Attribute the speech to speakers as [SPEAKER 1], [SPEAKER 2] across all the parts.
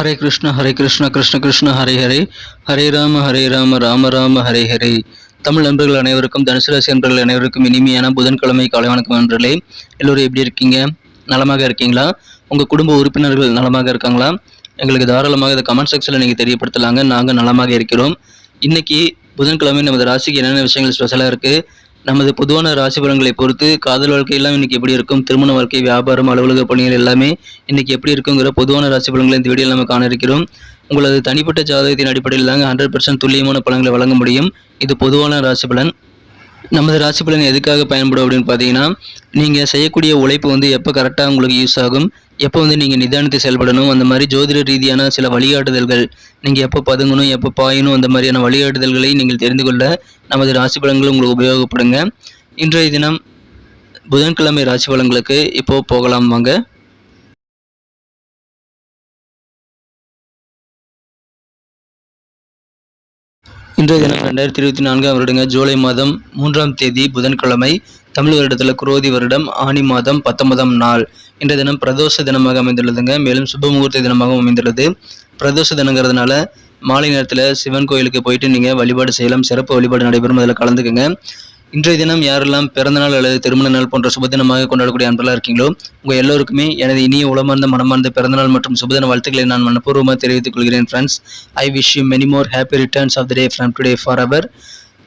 [SPEAKER 1] ஹரே கிருஷ்ண ஹரே கிருஷ்ண கிருஷ்ண கிருஷ்ண ஹரே ஹரே. ஹரே ராம ஹரே ராம ராம ராம ஹரே ஹரே. தமிழ் நண்பர்கள் அனைவருக்கும் தனுசு ராசி நண்பர்கள் அனைவருக்கும் இனிமையான புதன்கிழமை காலை வணக்கம் நண்பர்களே. எல்லோரும் எப்படி இருக்கீங்க? நலமாக இருக்கீங்களா? உங்கள் குடும்ப உறுப்பினர்கள் நலமாக இருக்காங்களா? எங்களுக்கு தாராளமாக இதை கமெண்ட் செக்ஷனில் நீங்கள் தெரியப்படுத்தலாங்க. நாங்கள் நலமாக இருக்கிறோம். இன்றைக்கி புதன்கிழமை நமது ராசிக்கு என்னென்ன விஷயங்கள் ஸ்பெஷலாக இருக்குது நமது பொதுவான ராசி பலன்களை பொறுத்து காதல் வாழ்க்கை எல்லாம் இன்னைக்கு எப்படி இருக்கும்? திருமண வாழ்க்கை வியாபாரம் அலுவலக பணிகள் எல்லாமே இன்னைக்கு எப்படி இருக்குங்கிற பொதுவான ராசி பலன்களை இந்த வீடியோவில் நம்ம காண இருக்கிறோம். உங்களது தனிப்பட்ட ஜாதகத்தின் அடிப்படையில் தாங்க ஹண்ட்ரட் பர்சன்ட் துல்லியமான பலன்களை வழங்க முடியும். இது பொதுவான ராசி பலன். நமது ராசி பலன் எதுக்காக பயன்படும் அப்படின்னு பார்த்தீங்கன்னா நீங்கள் செய்யக்கூடிய உழைப்பு வந்து எப்போ கரெக்டாக உங்களுக்கு யூஸ் ஆகும் எப்போ வந்து நீங்கள் நிதானித்து செயல்படணும் அந்த மாதிரி ஜோதிட ரீதியான சில வழிகாட்டுதல்கள் நீங்கள் எப்போ பதுங்கணும் எப்போ பாயணும் அந்த மாதிரியான வழிகாட்டுதல்களை நீங்கள் தெரிந்து கொள்ள நமது ராசி பலன்கள் உங்களுக்கு உபயோகப்படுங்க. இன்றைய தினம் புதன்கிழமை ராசி பலன்களுக்கு இப்போது போகலாம் வாங்க. இன்றைய தினம் ரெண்டாயிரத்தி இருபத்தி நான்காம் வருடங்க ஜூலை மாதம் மூன்றாம் தேதி புதன்கிழமை தமிழ் வருடத்தில் குரோதி வருடம் ஆனி மாதம் பத்தொன்பதாம் நாள். இன்றைய தினம் பிரதோஷ தினமாக அமைந்துள்ளதுங்க. மேலும் சுப முகூர்த்த தினமாகவும் அமைந்துள்ளது. பிரதோஷ தினங்கிறதுனால மாலை நேரத்தில் சிவன் கோயிலுக்கு போயிட்டு நீங்கள் வழிபாடு செய்யலாம். சிறப்பு வழிபாடு நடைபெறும். அதில் கலந்துக்குங்க. இன்றைய தினம் யாரெல்லாம் பிறந்தநாள் அல்லது திருமண நாள் போன்ற சுபதினமாக கொண்டாடக்கூடிய அன்பெல்லாம் இருக்கீங்களோ உங்கள் எல்லோருக்குமே எனது இனிய உளமார்ந்த மனமார்ந்த பிறந்தநாள் மற்றும் சுபதின வாழ்த்துக்களை நான் மனப்பூர்வமாக தெரிவித்துக் கொள்கிறேன் friends I wish you many more happy returns of the day from today for our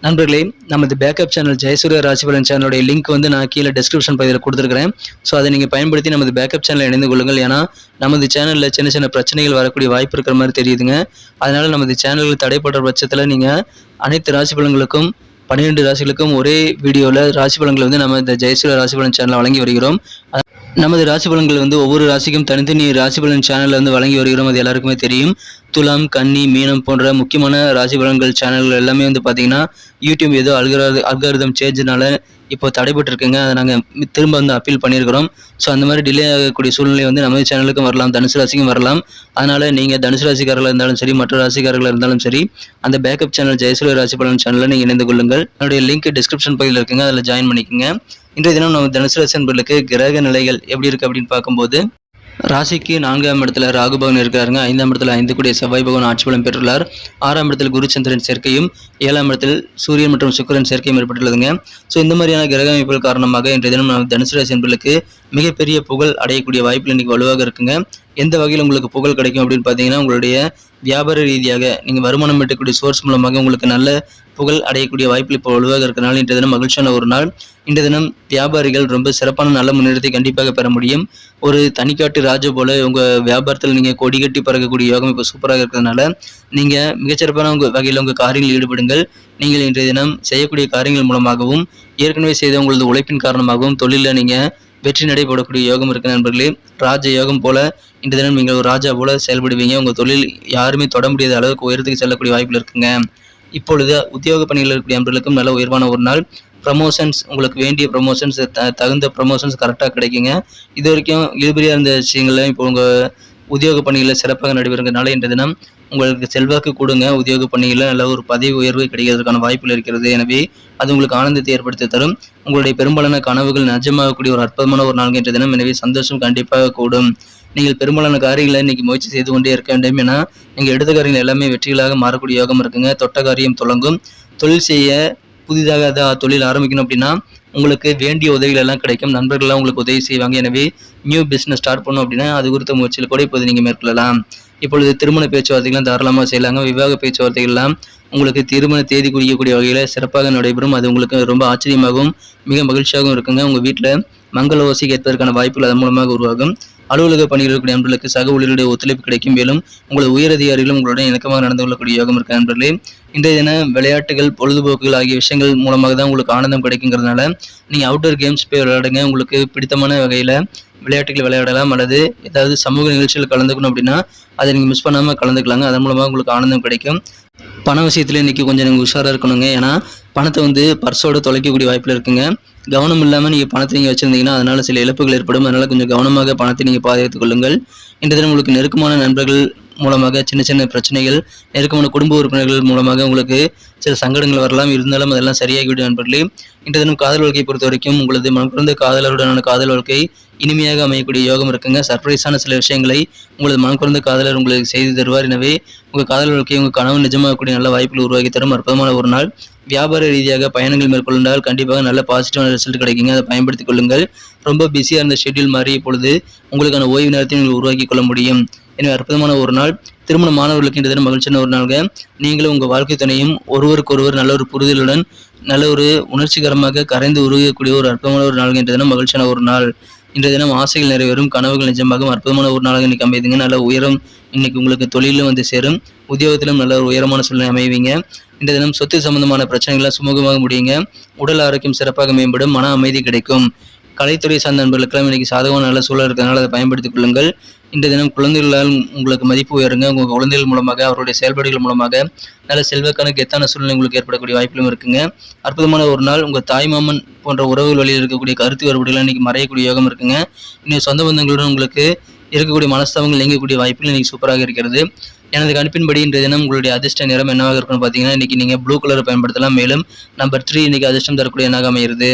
[SPEAKER 1] நண்பர்களே நமது பேக்கப் சேனல் ஜெயசூரிய ராசிபலன் சேனலுடைய லிங்க் வந்து நான் கீழே டிஸ்கிரிப்ஷன் பகுதியில் கொடுத்துருக்கிறேன். ஸோ அதை நீங்கள் பயன்படுத்தி நமது பேக்கப் சேனலை இணைந்து கொள்ளுங்கள். ஏன்னா நமது சேனலில் சின்ன சின்ன பிரச்சனைகள் வரக்கூடிய வாய்ப்பு இருக்கிற மாதிரி தெரியுதுங்க. அதனால் நமது சேனல்கள் தடைப்படுற பட்சத்தில் நீங்கள் அனைத்து ராசி பலன்களுக்கும் பன்னிரெண்டு ராசிகளுக்கும் ஒரே வீடியோவில் ராசி பலன்களை வந்து நம்ம இந்த ஜெயசூரிய ராசி பலன் சேனலில் வழங்கி வருகிறோம். நமது ராசி பலன்கள் வந்து ஒவ்வொரு ராசிக்கும் தனித்தனி ராசி பலன் சேனலில் வந்து வழங்கி வருகிறோம். அது எல்லாருக்குமே தெரியும். துலாம் கன்னி மீனம் போன்ற முக்கியமான ராசி பலன்கள் சேனல்கள் எல்லாமே வந்து பார்த்தீங்கன்னா யூடியூப் ஏதோ அல்கரா அல்காரிதம் சேஞ்சினால இப்போ தடைபட்டிருக்குங்க. அதை நாங்கள் திரும்ப வந்து அப்பீல் பண்ணியிருக்கிறோம். ஸோ அந்த மாதிரி டிலே ஆகக்கூடிய சூழ்நிலை வந்து நமது சேனலுக்கும் வரலாம் தனுசு ராசிக்கும் வரலாம். அதனால் நீங்கள் தனுசு ராசிக்காரர்களாக இருந்தாலும் சரி மற்ற ராசிக்காரர்களாக இருந்தாலும் சரி அந்த பேக்கப் சேனல் ஜெயசூரிய ராசி பலன் சேனலில் நீங்கள் இணைந்து கொள்ளுங்கள். என்னுடைய லிங்க் டிஸ்கிரிப்ஷன் பகுதியில் இருக்குங்க அதில் ஜாயின் பண்ணிக்கோங்க. இன்றைய தினம் நம்ம தனுசு ராசி நண்பர்களுக்கு கிரக நிலைகள் எப்படி இருக்குது அப்படின்னு பார்க்கும்போது ராசிக்கு நான்காம் இடத்துல ராகு பகவான் இருக்கிறாருங்க. ஐந்தாம் இடத்துல ஐந்து கூடிய செவ்வாய் பகவான் ஆட்சி பலம் பெற்றுள்ளார். ஆறாம் இடத்தில் குருச்சந்திரன் சேர்க்கையும் ஏழாம் இடத்தில் சூரியன் மற்றும் சுக்கிரன் சேர்க்கையும் ஏற்பட்டுள்ளதுங்க. ஸோ இந்த மாதிரியான கிரக அமைப்புகள் காரணமாக இன்றைய தினம் நம்ம தனுசு ராசி என்பர்களுக்கு மிகப்பெரிய புகழ் அடையக்கூடிய வாய்ப்புகள் இன்றைக்கி வலுவாக இருக்குங்க. எந்த வகையில் உங்களுக்கு புகழ் கிடைக்கும் அப்படின்னு பார்த்தீங்கன்னா உங்களுடைய வியாபார ரீதியாக நீங்கள் வருமானம் ஈட்டக்கூடிய சோர்ஸ் மூலமாக உங்களுக்கு நல்ல புகழ் அடையக்கூடிய வாய்ப்புகள் இப்போ வலுவாக இருக்கிறனால இன்றைய தினம் மகிழ்ச்சியான ஒரு நாள். இன்றைய தினம் வியாபாரிகள் ரொம்ப சிறப்பான நல்ல முன்னேற்றத்தை கண்டிப்பாக பெற முடியும். ஒரு தனிக்காட்டு ராஜா போல உங்கள் வியாபாரத்தில் நீங்கள் கொடி கட்டி பறக்கக்கூடிய யோகம் இப்போ சூப்பராக இருக்கிறதுனால நீங்கள் மிகச்சிறப்பான உங்கள் வகையில் உங்கள் காரியங்களில் ஈடுபடுங்கள். நீங்கள் இன்றைய தினம் செய்யக்கூடிய காரியங்கள் மூலமாகவும் ஏற்கனவே செய்த உங்களது உழைப்பின் காரணமாகவும் தொழிலில் நீங்கள் வெற்றி நடைபெறக்கூடிய யோகம் இருக்கு நண்பர்களே. ராஜ யோகம் போல இன்று தினம் நீங்கள் ஒரு ராஜா போல செயல்படுவீங்க. உங்கள் தொழில் யாருமே தொட முடியாத அளவுக்கு உயரத்துக்கு செல்லக்கூடிய வாய்ப்பில் இருக்குங்க. இப்பொழுது உத்தியோக பணியில் இருக்கக்கூடிய நண்பர்களுக்கும் நல்ல உயர்வான ஒரு நாள். ப்ரமோஷன்ஸ் உங்களுக்கு வேண்டிய ப்ரமோஷன்ஸ் த தகுந்த ப்ரமோஷன்ஸ் கரெக்டாக கிடைக்குங்க. இது வரைக்கும் இழுபறியாக இருந்த விஷயங்கள்லாம் இப்போ உங்கள் உத்தியோக பணிகளில் சிறப்பாக நடைபெறுங்கிறதுனால இன்றைய தினம் உங்களுக்கு செல்வாக்கு கொடுங்க. உத்தியோக பணிகளில் நல்ல ஒரு பதவி உயர்வு கிடைக்கிறதுக்கான வாய்ப்புகள் இருக்கிறது. எனவே அது உங்களுக்கு ஆனந்தத்தை ஏற்படுத்தி தரும். உங்களுடைய பெரும்பாலான கனவுகள் நிஜமாகக்கூடிய ஒரு அற்புதமான ஒரு நாள் இன்றைய தினம். எனவே சந்தோஷம் கண்டிப்பாக கூடும். நீங்கள் பெரும்பாலான காரியங்களை இன்னைக்கு முயற்சி செய்து கொண்டே இருக்க வேண்டும் ஏன்னா நீங்கள் எடுத்த காரியங்கள் எல்லாமே வெற்றிகளாக மாறக்கூடிய யோகம் இருக்குங்க. தொட்ட காரியம் தொடங்கும். தொழில் செய்ய புதிதாக அதை தொழில் ஆரம்பிக்கணும் அப்படின்னா உங்களுக்கு வேண்டிய உதவிகள் எல்லாம் கிடைக்கும். நண்பர்கள்லாம் உங்களுக்கு உதவி செய்வாங்க. எனவே நியூ பிஸ்னஸ் ஸ்டார்ட் பண்ணணும் அப்படின்னா அது குறித்த முயற்சியில் கூட இப்போது நீங்கள் மேற்கொள்ளலாம். இப்பொழுது திருமண பேச்சுவார்த்தைகள்லாம் தாராளமாக செய்யலாங்க. விவாக பேச்சுவார்த்தைகள்லாம் உங்களுக்கு திருமண தேதி குறிக்கக்கூடிய வகையில் சிறப்பாக நடைபெறும். அது உங்களுக்கு ரொம்ப ஆச்சரியமாகவும் மிக மகிழ்ச்சியாகவும் இருக்குங்க. உங்கள் வீட்டில் மங்கள ஓசி கேட்பதற்கான வாய்ப்புகள் அதன் மூலமாக உருவாகும். அலுவலக பணியில் இருக்கக்கூடிய நண்பர்களுக்கு சக ஊழியர்களுடைய ஒத்துழைப்பு கிடைக்கும். மேலும் உங்களது உயரதிகாரிகளும் உங்களுடன் இணக்கமாக நடந்து கொள்ளக்கூடிய யோகம் இருக்க நண்பர்களே இன்றைய தின விளையாட்டுகள் பொழுதுபோக்குகள் ஆகிய விஷயங்கள் மூலமாக தான் உங்களுக்கு ஆனந்தம் கிடைக்குங்கிறதுனால நீங்கள் அவுட்டோர் கேம்ஸ் போய் விளையாடுங்க. உங்களுக்கு பிடித்தமான வகையில் விளையாட்டுகள் விளையாடலாம். அல்லது ஏதாவது சமூக நிகழ்ச்சிகள் கலந்துக்கணும் அப்படின்னா அதை நீங்கள் மிஸ் பண்ணாமல் கலந்துக்கலாங்க. அதன் மூலமாக உங்களுக்கு ஆனந்தம் கிடைக்கும். பண விஷயத்தில் இன்றைக்கி கொஞ்சம் நீங்கள் உஷாராக இருக்கணுங்க. ஏன்னா பணத்தை வந்து பர்ஸோட தொலைக்கக்கூடிய வாய்ப்பில் இருக்குங்க. கவனம் இல்லாமல் நீங்கள் பணத்தை நீங்கள் வச்சுருந்தீங்கன்னா அதனால் சில இழப்புகள் ஏற்படும். அதனால் கொஞ்சம் கவனமாக பணத்தை நீங்கள் பாதுகாத்துக் கொள்ளுங்கள். இன்றைய தினம் உங்களுக்கு நெருக்கமான நண்பர்கள் மூலமாக சின்ன சின்ன பிரச்சனைகள் நெருக்கமான குடும்ப உறுப்பினர்கள் மூலமாக உங்களுக்கு சில சங்கடங்கள் வரலாம். இருந்தாலும் அதெல்லாம் சரியாகிவிடும் நண்பர்களே. இன்றைய தினம் காதல் வாழ்க்கையை பொறுத்த வரைக்கும் உங்களது மனக்குறந்த காதலருடனான காதல் வாழ்க்கை இனிமையாக அமையக்கூடிய யோகம் இருக்குங்க. சர்ப்ரைஸான சில விஷயங்களை உங்களது மனம் குறைந்த காதலர் உங்களுக்கு செய்து தருவார். எனவே உங்கள் காதல் உங்கள் கனவு நிஜமாகக்கூடிய நல்ல வாய்ப்புகள் உருவாக்கி தரும் அற்புதமான ஒரு நாள். வியாபார ரீதியாக பயணங்கள் மேற்கொண்டால் கண்டிப்பாக நல்ல பாசிட்டிவான ரிசல்ட் கிடைக்குங்க. அதை பயன்படுத்திக் கொள்ளுங்கள். ரொம்ப பிஸியாக இருந்த ஷெட்யூல் மாறிய பொழுது உங்களுக்கான ஓய்வு நேரத்தை நீங்கள் உருவாக்கி கொள்ள முடியும். எனவே அற்புதமான ஒரு நாள். திருமண மாணவர்களுக்கு இந்த தினம் மகிழ்ச்சியான ஒரு நாள்க நீங்களும் உங்கள் வாழ்க்கை துணையும் ஒருவருக்கொருவர் நல்ல ஒரு புரிதலுடன் நல்ல ஒரு உணர்ச்சிகரமாக கரைந்து உருகக்கூடிய ஒரு அற்புதமான ஒரு நாள்க தினம் மகிழ்ச்சியான ஒரு நாள். இன்றைய தினம் ஆசைகள் நிறைவேறும் கனவுகள் நிஜமாகும். அற்புதமான ஒரு நாளாக இன்னைக்கு அமைதுங்க. நல்ல உயரம் இன்னைக்கு உங்களுக்கு தொழிலும் வந்து சேரும். உத்தியோகத்திலும் நல்ல ஒரு உயரமான சூழ்நிலை அமைவீங்க. இந்த தினம் சொத்து சம்பந்தமான பிரச்சனைகள்லாம் சுமூகமாக முடியுங்க. உடல் ஆரோக்கியம் சிறப்பாக மேம்படும். மன அமைதி கிடைக்கும். கலைத்துறை சார்ந்த நண்பர்களுக்கெல்லாம் இன்னைக்கு சாதகமான நல்ல சூழல் இருக்கிறதுனால அதை பயன்படுத்திக் கொள்ளுங்கள். இன்றைய தினம் குழந்தைகளால் உங்களுக்கு மதிப்பு உயருங்க. உங்கள் குழந்தைகள் மூலமாக அவருடைய செயல்பாடுகள் மூலமாக நல்ல செல்வக்கான கெத்தான சூழ்நிலை உங்களுக்கு ஏற்படக்கூடிய வாய்ப்புகளும் இருக்குங்க. அற்புதமான ஒரு நாள். உங்கள் தாய்மாமன் போன்ற உறவுகள் வழியில் இருக்கக்கூடிய கருத்து வேறுபாடுகள் இன்னைக்கு மறையக்கூடிய யோகம் இருக்குங்க. இன்னும் சொந்த பந்தங்களுடன் உங்களுக்கு இருக்கக்கூடிய மனஸ்தாபங்கள் நீங்கக்கூடிய வாய்ப்புகள் இன்றைக்கி சூப்பராக இருக்கிறது. எனது கணிப்பின்படி இன்றைய தினம் உங்களுடைய அதிர்ஷ்ட நிறம் என்னவாக இருக்கும்னு பார்த்தீங்கன்னா இன்றைக்கி நீங்கள் ப்ளூ கலரை பயன்படுத்தலாம். மேலும் நம்பர் த்ரீ இன்னைக்கு அதிர்ஷ்டம் தரக்கூடிய எண்ணாக அமைகிறது.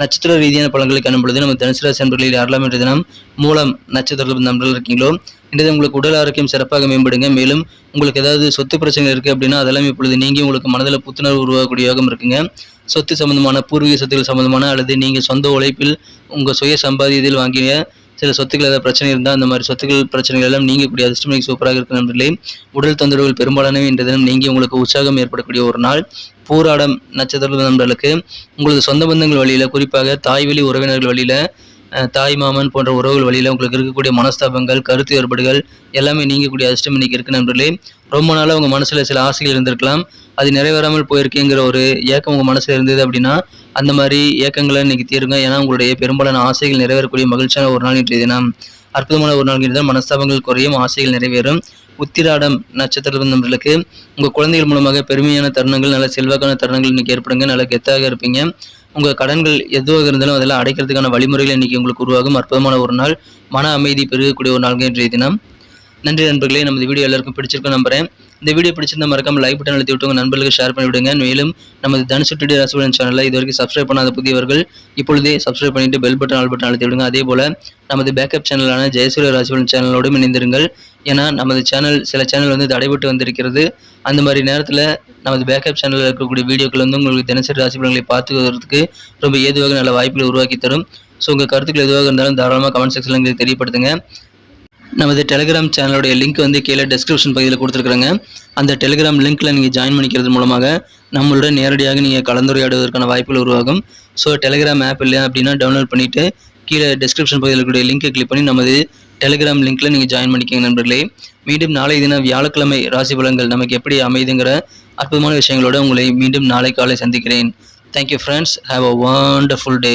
[SPEAKER 1] நட்சத்திர ரீதியான பலன்களை காணும் பொழுது நம்ம தனுசு ராசி நண்பர்களில் யாரெல்லாம் இன்றைய தினம் மூலம் நட்சத்திரத்தில் நண்பர்கள் இருக்கீங்களோ இன்றைய உங்களுக்கு உடல் ஆரோக்கியம் சிறப்பாக மேம்படுங்க. மேலும் உங்களுக்கு ஏதாவது சொத்து பிரச்சனை இருக்குது அப்படின்னா அதெல்லாம் இப்பொழுது நீங்கள் உங்களுக்கு மனதில் புத்துணர்வு உருவாகக்கூடிய யோகம் இருக்குங்க. சொத்து சம்பந்தமான பூர்வீக சொத்துக்கள் சம்பந்தமான அல்லது நீங்கள் சொந்த உழைப்பில் உங்கள் சுய சம்பாதியத்தில் வாங்கிய சில சொத்துக்கள் ஏதாவது பிரச்சனை இருந்தால் அந்த மாதிரி சொத்துக்கள் பிரச்சனைகள் எல்லாம் நீங்கக்கூடிய அதிர்ஷ்டம் இன்னைக்கு சூப்பராக இருக்கிற நண்பர்களே. உடல் தொந்தரவுகள் பெரும்பாலானவை என்ற தினம் நீங்கி உங்களுக்கு உற்சாகம் ஏற்படக்கூடிய ஒரு நாள். பூராடம் நட்சத்திர நண்பர்களுக்கு உங்களது சொந்த பந்தங்கள் வழியில் குறிப்பாக தாய் வழி உறவினர்கள் வழியில் தாய் மாமன் போன்ற உறவுகள் வழியில் உங்களுக்கு இருக்கக்கூடிய மனஸ்தாபங்கள் கருத்து வேறுபாடுகள் எல்லாமே நீங்கக்கூடிய அதிர்ஷ்டம் இன்னைக்கு இருக்கு நண்பர்களே. ரொம்ப நாளாக உங்கள் மனசில் சில ஆசைகள் இருந்திருக்கலாம். அது நிறைவேறாமல் போயிருக்கேங்கிற ஒரு ஏக்கம் உங்கள் மனசில் இருந்தது அப்படின்னா அந்த மாதிரி ஏக்கங்களை இன்னைக்கு தீருங்க. ஏன்னா உங்களுடைய பெரும்பாலான ஆசைகள் நிறைவேறக்கூடிய மகிழ்ச்சியான ஒரு நாள் இன்றைய தினம். அற்புதமான ஒரு நாள் இருந்தால் மனஸ்தாபங்கள் குறையும் ஆசைகள் நிறைவேறும். உத்திராடம் நட்சத்திரம் நண்பர்களுக்கு உங்கள் குழந்தைகள் மூலமாக பெருமையான தருணங்கள் நல்ல செல்வாக்கான தருணங்கள் இன்னைக்கு ஏற்படுங்க. நல்ல கெத்தாக இருப்பீங்க. உங்கள் கடன்கள் எதுவாக இருந்தாலும் அதெல்லாம் அடைக்கிறதுக்கான வழிமுறைகள் இன்னைக்கு உங்களுக்கு உருவாகும். அற்புதமான ஒரு நாள். மன அமைதி பெருகக்கூடிய ஒரு நாள்கள் இன்றைய தினம். நன்றி நண்பர்களே நமது வீடியோ எல்லாருக்கும் பிடிச்சிருக்கும் நம்புறேன். இந்த வீடியோ பிடிச்சிருந்தா மறக்காம லைக் பட்டன் அழுத்தி விட்டு உங்க நண்பர்களுக்கு ஷேர் பண்ணி விடுங்க. மேலும் நமது தனுசு டுடே ராசிபலன் சேனலை இது வரைக்கும் சப்ஸ்கிரைப் பண்ணாத புதியவர்கள் இப்பொழுதே சப்ஸ்கிரைப் பண்ணிட்டு பெல் பட்டன் ஆல் பட்டன் அழுத்தி விடுங்க. அதே போல நமது பேக்கப் சேனலான ஜெயசூரிய ராசிபலன் சேனலோடும் இணைந்திருங்கள். ஏன்னா நமது சேனல் சில சேனல் வந்து தடைபட்டு வந்திருக்கிறது. அந்த மாதிரி நேரத்தில் நமது பேக்கப் சேனலில் இருக்கக்கூடிய வீடியோக்கள் வந்து உங்களுக்கு தினசரி ராசி பலன்களை பார்த்துக்கிறதுக்கு ரொம்ப ஏதுவாக நல்ல வாய்ப்புகளை உருவாக்கி தரும். ஸோ உங்கள் கருத்துக்கள் எதுவாக இருந்தாலும் தாராளமாக கமெண்ட் செக்ஷனில் எங்களுக்கு தெரியப்படுத்துங்க. நமது டெலிகிராம் சேனலுடைய லிங்க் வந்து கீழே டெஸ்கிரிப்ஷன் பகுதியில் கொடுத்துருக்குறேங்க. அந்த டெலிகிராம் லிங்க்கில் நீங்கள் ஜாயின் பண்ணிக்கிறது மூலமாக நம்மளுடன் நேரடியாக நீங்கள் கலந்துரையாடுவதற்கான வாய்ப்புகள் உருவாகும். ஸோ டெலிகிராம் ஆப் இல்லை அப்படின்னா டவுன்லோட் பண்ணிவிட்டு கீழே டெஸ்கிரிப்ஷன் பகுதியில் இருக்கக்கூடிய லிங்கை கிளிக் பண்ணி நமது டெலிகிராம் லிங்க்கில் நீங்கள் ஜாயின் பண்ணிக்கோங்க நண்பர்களே. மீண்டும் நாளை தினம் வியாழக்கிழமை ராசி பலன்கள் நமக்கு எப்படி அமைதுங்கிற அற்புதமான விஷயங்களோட உங்களை மீண்டும் நாளை காலை சந்திக்கிறேன். Thank you friends have a wonderful day